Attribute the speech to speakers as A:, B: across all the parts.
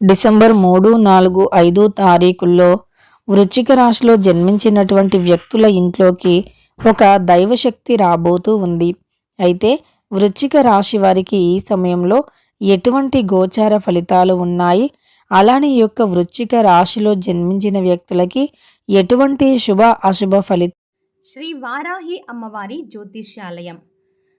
A: December మూడు నాలుగు ఐదు తారీఖుల్లో వృచ్చిక రాశిలో జన్మించినటువంటి వ్యక్తుల ఇంట్లోకి ఒక దైవశక్తి రాబోతూ ఉంది. అయితే వృచ్చిక రాశి వారికి ఈ సమయంలో ఎటువంటి గోచార ఫలితాలు ఉన్నాయి? అలానే ఈ యొక్క వృచ్చిక రాశిలో జన్మించిన వ్యక్తులకి ఎటువంటి శుభ అశుభ ఫలితం
B: శ్రీ వారాహి అమ్మవారి జ్యోతిష్యాలయం.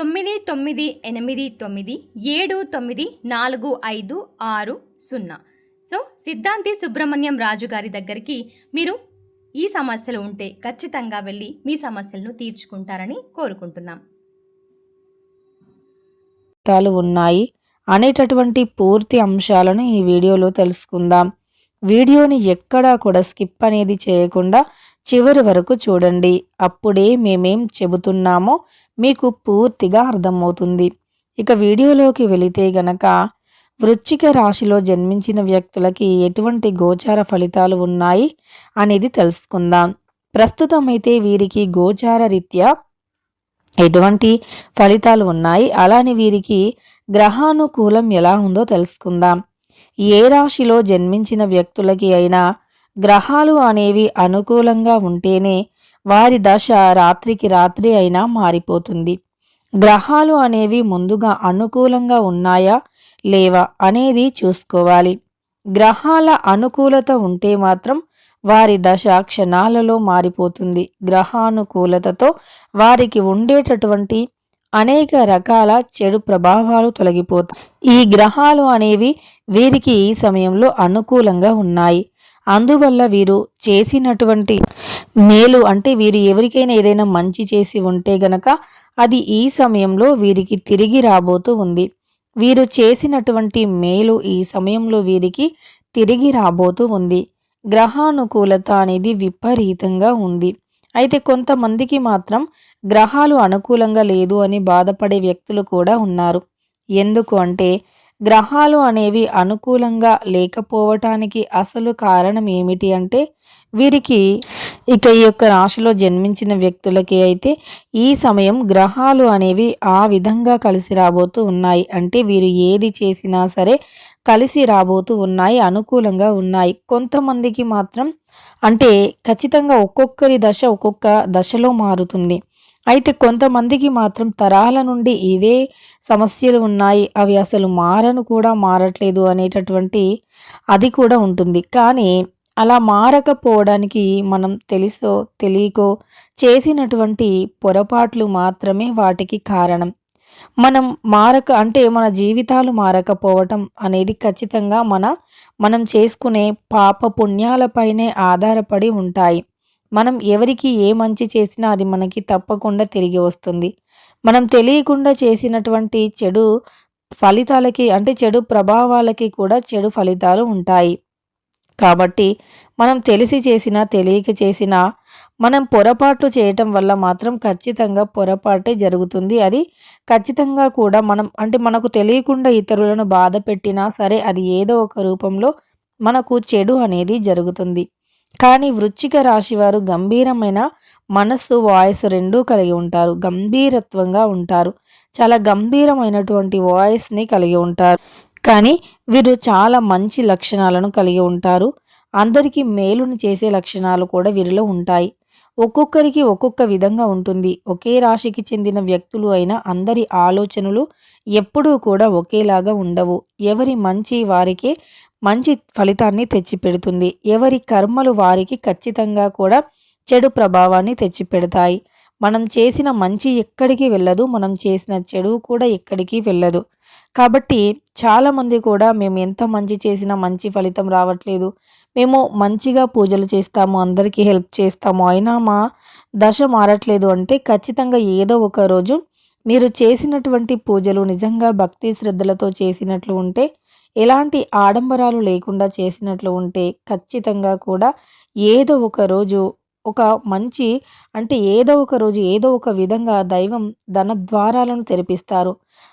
B: తొమ్మిది తొమ్మిది ఎనిమిది తొమ్మిది ఏడు తొమ్మిది నాలుగు ఐదు ఆరు సున్నా. సో సిద్ధాంతి సుబ్రహ్మణ్యం రాజు గారి దగ్గరికి మీరు ఈ సమస్యలు ఉంటే ఖచ్చితంగా వెళ్ళి మీ సమస్యలను తీర్చుకుంటారని కోరుకుంటున్నాం.
A: ఫలితాలు ఉన్నాయి. అనేటటువంటి పూర్తి అంశాలను ఈ వీడియోలో తెలుసుకుందాం. వీడియోని ఎక్కడా కూడా స్కిప్ అనేది చేయకుండా చివరి వరకు చూడండి. అప్పుడే మేమేం చెబుతున్నామో మీకు పూర్తిగా అర్థమవుతుంది. ఇక వీడియోలోకి వెళితే గనక వృశ్చిక రాశిలో జన్మించిన వ్యక్తులకి ఎటువంటి గోచార ఫలితాలు ఉన్నాయి అనేది తెలుసుకుందాం. ప్రస్తుతం అయితే వీరికి గోచార రీత్యా ఎటువంటి ఫలితాలు ఉన్నాయి? అలానే వీరికి గ్రహానుకూలం ఎలా ఉందో తెలుసుకుందాం. ఏ రాశిలో జన్మించిన వ్యక్తులకి అయినా గ్రహాలు అనేవి అనుకూలంగా ఉంటేనే వారి దశ రాత్రికి రాత్రి అయినా మారిపోతుంది. గ్రహాలు అనేవి ముందుగా అనుకూలంగా ఉన్నాయా లేవా అనేది చూసుకోవాలి. గ్రహాల అనుకూలత ఉంటే మాత్రం వారి దశ క్షణాలలో మారిపోతుంది. గ్రహానుకూలతతో వారికి ఉండేటటువంటి అనేక రకాల చెడు ప్రభావాలు తొలగిపోతాయి. ఈ గ్రహాలు అనేవి వీరికి ఈ సమయంలో అనుకూలంగా ఉన్నాయి. అందువల్ల వీరు చేసినటువంటి మేలు అంటే వీరు ఎవరికైనా ఏదైనా మంచి చేసి ఉంటే గనక అది ఈ సమయంలో వీరికి తిరిగి రాబోతూ ఉంది. వీరు చేసినటువంటి మేలు ఈ సమయంలో వీరికి తిరిగి రాబోతూ ఉంది. గ్రహానుకూలత అనేది విపరీతంగా ఉంది. అయితే కొంతమందికి మాత్రం గ్రహాలు అనుకూలంగా లేదు అని బాధపడే వ్యక్తులు కూడా ఉన్నారు. ఎందుకు అంటే గ్రహాలు అనేవి అనుకూలంగా లేకపోవటానికి అసలు కారణం ఏమిటి అంటే వీరికి ఇక ఈ యొక్క రాశిలో జన్మించిన వ్యక్తులకి అయితే ఈ సమయం గ్రహాలు అనేవి ఆ విధంగా కలిసి రాబోతూ ఉన్నాయి. అంటే వీరు ఏది చేసినా సరే కలిసి రాబోతూ ఉన్నాయి అనుకూలంగా ఉన్నాయి. కొంతమందికి మాత్రం అంటే ఖచ్చితంగా ఒక్కొక్కరి దశ ఒక్కొక్క దశలో మారుతుంది. అయితే కొంతమందికి మాత్రం తరాల నుండి ఇదే సమస్యలు ఉన్నాయి. అవి అసలు మారను కూడా మారట్లేదు అనేటటువంటి అది కూడా ఉంటుంది. కానీ అలా మారకపోవడానికి మనం తెలుసో తెలియకో చేసినటువంటి పొరపాట్లు మాత్రమే వాటికి కారణం. మనం మారక అంటే మన జీవితాలు మారకపోవటం అనేది ఖచ్చితంగా మన మనం చేసుకునే పాప పుణ్యాలపైనే ఆధారపడి ఉంటాయి. మనం ఎవరికి ఏ మంచి చేసినా అది మనకి తప్పకుండా తిరిగి వస్తుంది. మనం తెలియకుండా చేసినటువంటి చెడు ఫలితాలకి అంటే చెడు ప్రభావాలకి కూడా చెడు ఫలితాలు ఉంటాయి. కాబట్టి మనం తెలిసి చేసినా తెలియక చేసినా మనం పొరపాట్లు చేయటం వల్ల మాత్రం ఖచ్చితంగా పొరపాటే జరుగుతుంది. అది ఖచ్చితంగా కూడా మనం అంటే మనకు తెలియకుండా ఇతరులను బాధ పెట్టినా సరే అది ఏదో ఒక రూపంలో మనకు చెడు అనేది జరుగుతుంది. కానీ వృచ్చిక రాశి వారు గంభీరమైన మనస్సు వాయిస్ రెండూ కలిగి ఉంటారు. గంభీరత్వంగా ఉంటారు. చాలా గంభీరమైనటువంటి వాయిస్ని కలిగి ఉంటారు. కానీ వీరు చాలా మంచి లక్షణాలను కలిగి ఉంటారు. అందరికీ మేలుని చేసే లక్షణాలు కూడా వీరిలో ఉంటాయి. ఒక్కొక్కరికి ఒక్కొక్క విధంగా ఉంటుంది. ఒకే రాశికి చెందిన వ్యక్తులు అయినా అందరి ఆలోచనలు ఎప్పుడూ కూడా ఒకేలాగా ఉండవు. ఎవరి మంచి వారికే మంచి ఫలితాన్ని తెచ్చిపెడుతుంది. ఎవరి కర్మలు వారికి ఖచ్చితంగా కూడా చెడు ప్రభావాన్ని తెచ్చిపెడతాయి. మనం చేసిన మంచి ఎక్కడికి వెళ్ళదు. మనం చేసిన చెడు కూడా ఎక్కడికి వెళ్ళదు. కాబట్టి చాలామంది కూడా మేము ఎంత మంచి చేసినా మంచి ఫలితం రావట్లేదు. మేము మంచిగా పూజలు చేస్తాము. అందరికీ హెల్ప్ చేస్తాము. అయినా మా దశ మారట్లేదు అంటే ఖచ్చితంగా ఏదో ఒక రోజు మీరు చేసినటువంటి పూజలు నిజంగా భక్తి శ్రద్ధలతో చేసినట్లు ఉంటే ఎలాంటి ఆడంబరాలు లేకుండా చేసినట్లు ఉంటే ఖచ్చితంగా కూడా ఏదో ఒక రోజు ఒక మంచి అంటే ఏదో ఒక రోజు ఏదో ఒక విధంగా దైవం ధన ద్వారాలను తెరిపిస్తారు.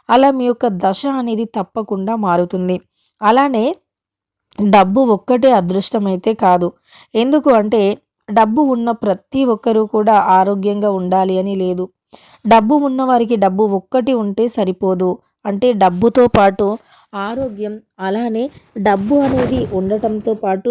A: అలా మీ యొక్క దశ అనేది తప్పకుండా మారుతుంది. అలానే డబ్బు ఒక్కటే అదృష్టమైతే కాదు. ఎందుకు అంటే డబ్బు ఉన్న ప్రతి ఒక్కరూ కూడా ఆరోగ్యంగా ఉండాలి అని లేదు. డబ్బు ఉన్నవారికి డబ్బు ఒక్కటి ఉంటే సరిపోదు. అంటే డబ్బుతో పాటు ఆరోగ్యం. అలానే డబ్బు అనేది ఉండటంతో పాటు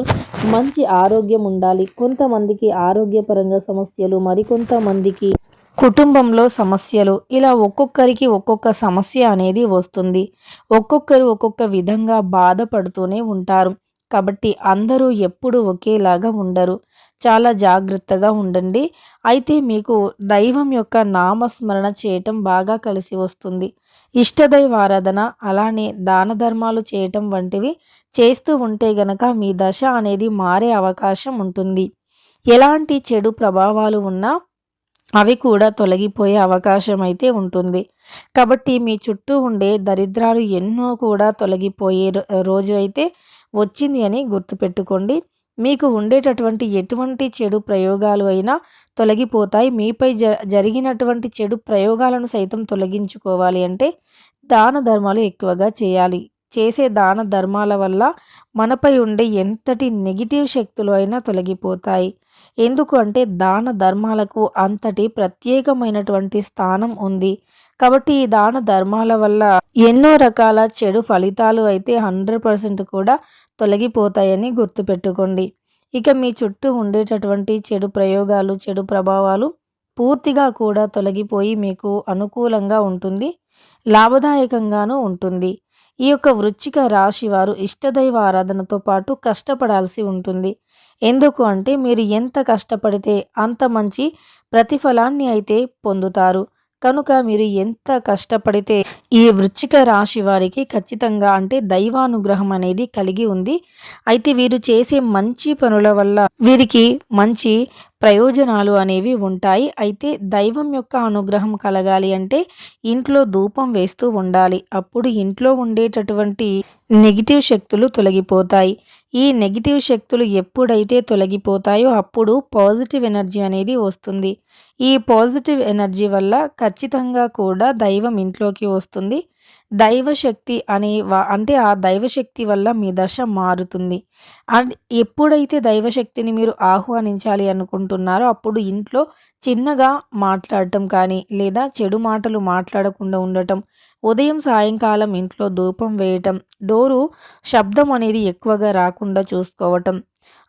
A: మంచి ఆరోగ్యం ఉండాలి. కొంతమందికి ఆరోగ్యపరంగా సమస్యలు మరికొంతమందికి కుటుంబంలో సమస్యలు. ఇలా ఒక్కొక్కరికి ఒక్కొక్క సమస్య అనేది వస్తుంది. ఒక్కొక్కరు ఒక్కొక్క విధంగా బాధపడుతూనే ఉంటారు. కాబట్టి అందరూ ఎప్పుడు ఒకేలాగా ఉండరు. చాలా జాగ్రత్తగా ఉండండి. అయితే మీకు దైవం యొక్క నామస్మరణ చేయటం బాగా కలిసి వస్తుంది. ఇష్టదైవ ఆరాధన అలానే దాన ధర్మాలు చేయటం వంటివి చేస్తూ ఉంటే గనక మీ దశ అనేది మారే అవకాశం ఉంటుంది. ఎలాంటి చెడు ప్రభావాలు ఉన్నా అవి కూడా తొలగిపోయే అవకాశం అయితే ఉంటుంది. కాబట్టి మీ చుట్టూ ఉండే దరిద్రాలు ఎన్నో కూడా తొలగిపోయే రోజు అయితే వచ్చింది అని గుర్తుపెట్టుకోండి. మీకు ఉండేటటువంటి ఎటువంటి చెడు ప్రయోగాలు అయినా తొలగిపోతాయి. మీపై జ జరిగినటువంటి చెడు ప్రయోగాలను సైతం తొలగించుకోవాలి అంటే దాన ధర్మాలు ఎక్కువగా చేయాలి. చేసే దాన ధర్మాల వల్ల మనపై ఉండే ఎంతటి నెగిటివ్ శక్తులు అయినా తొలగిపోతాయి. ఎందుకు అంటే దాన ధర్మాలకు అంతటి ప్రత్యేకమైనటువంటి స్థానం ఉంది. కాబట్టి ఈ దాన ధర్మాల వల్ల ఎన్నో రకాల చెడు ఫలితాలు అయితే హండ్రెడ్ పర్సెంట్ కూడా తొలగిపోతాయని గుర్తుపెట్టుకోండి. ఇక మీ చుట్టూ ఉండేటటువంటి చెడు ప్రయోగాలు చెడు ప్రభావాలు పూర్తిగా కూడా తొలగిపోయి మీకు అనుకూలంగా ఉంటుంది లాభదాయకంగానూ ఉంటుంది. ఈ యొక్క వృచ్చిక రాశి వారు ఇష్టదైవ ఆరాధనతో పాటు కష్టపడాల్సి ఉంటుంది. ఎందుకు అంటే మీరు ఎంత కష్టపడితే అంత మంచి ప్రతిఫలాన్ని అయితే పొందుతారు. కనుక మీరు ఎంత కష్టపడితే ఈ వృచ్చిక రాశి వారికి ఖచ్చితంగా అంటే దైవానుగ్రహం అనేది కలిగి ఉంది. అయితే వీరు చేసే మంచి పనుల వల్ల వీరికి మంచి ప్రయోజనాలు అనేవి ఉంటాయి. అయితే దైవం యొక్క అనుగ్రహం కలగాలి అంటే ఇంట్లో ధూపం వేస్తూ ఉండాలి. అప్పుడు ఇంట్లో ఉండేటటువంటి నెగిటివ్ శక్తులు తొలగిపోతాయి. ఈ నెగిటివ్ శక్తులు ఎప్పుడైతే తొలగిపోతాయో అప్పుడు పాజిటివ్ ఎనర్జీ అనేది వస్తుంది. ఈ పాజిటివ్ ఎనర్జీ వల్ల ఖచ్చితంగా కూడా దైవం ఇంట్లోకి వస్తుంది. దైవశక్తి అనే అంటే ఆ దైవశక్తి వల్ల మీ దశ మారుతుంది. అండ్ ఎప్పుడైతే దైవశక్తిని మీరు ఆహ్వానించాలి అనుకుంటున్నారో అప్పుడు ఇంట్లో చిన్నగా మాట్లాడటం కానీ లేదా చెడు మాటలు మాట్లాడకుండా ఉండటం ఉదయం సాయంకాలం ఇంట్లో ధూపం వేయటం డోరు శబ్దం అనేది ఎక్కువగా రాకుండా చూసుకోవటం.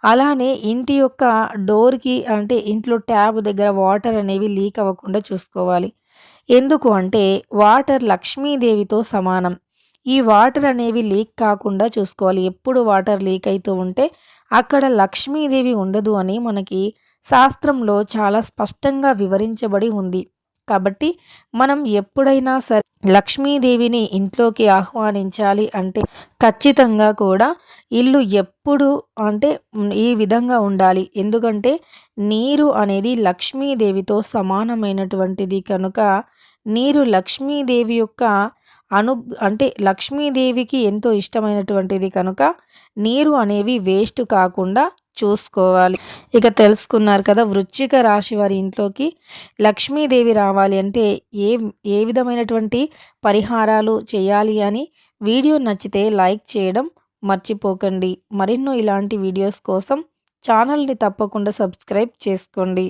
A: అలానే ఇంటి యొక్క డోర్కి అంటే ఇంట్లో ట్యాబ్ దగ్గర వాటర్ అనేవి లీక్ అవ్వకుండా చూసుకోవాలి. ఎందుకు అంటే వాటర్ లక్ష్మీదేవితో సమానం. ఈ వాటర్ అనేవి లీక్ కాకుండా చూసుకోవాలి. ఎప్పుడు వాటర్ లీక్ అవుతూ ఉంటే అక్కడ లక్ష్మీదేవి ఉండదు అని మనకి శాస్త్రంలో చాలా స్పష్టంగా వివరించబడి ఉంది. కాబట్టి మనం ఎప్పుడైనా సరే లక్ష్మీదేవిని ఇంట్లోకి ఆహ్వానించాలి అంటే ఖచ్చితంగా కూడా ఇల్లు ఎప్పుడు అంటే ఈ విధంగా ఉండాలి. ఎందుకంటే నీరు అనేది లక్ష్మీదేవితో సమానమైనటువంటిది కనుక నీరు లక్ష్మీదేవి యొక్క అను అంటే లక్ష్మీదేవికి ఎంతో ఇష్టమైనటువంటిది కనుక నీరు అనేవి వేస్ట్ కాకుండా చూసుకోవాలి. ఇక తెలుసుకున్నారు కదా వృశ్చిక రాశి వారి ఇంట్లోకి లక్ష్మీదేవి రావాలి అంటే ఏ ఏ విధమైనటువంటి పరిహారాలు చేయాలి అని వీడియో నచ్చితే లైక్ చేయడం మర్చిపోకండి. మరెన్నో ఇలాంటి వీడియోస్ కోసం ఛానల్ని తప్పకుండా సబ్స్క్రైబ్ చేసుకోండి.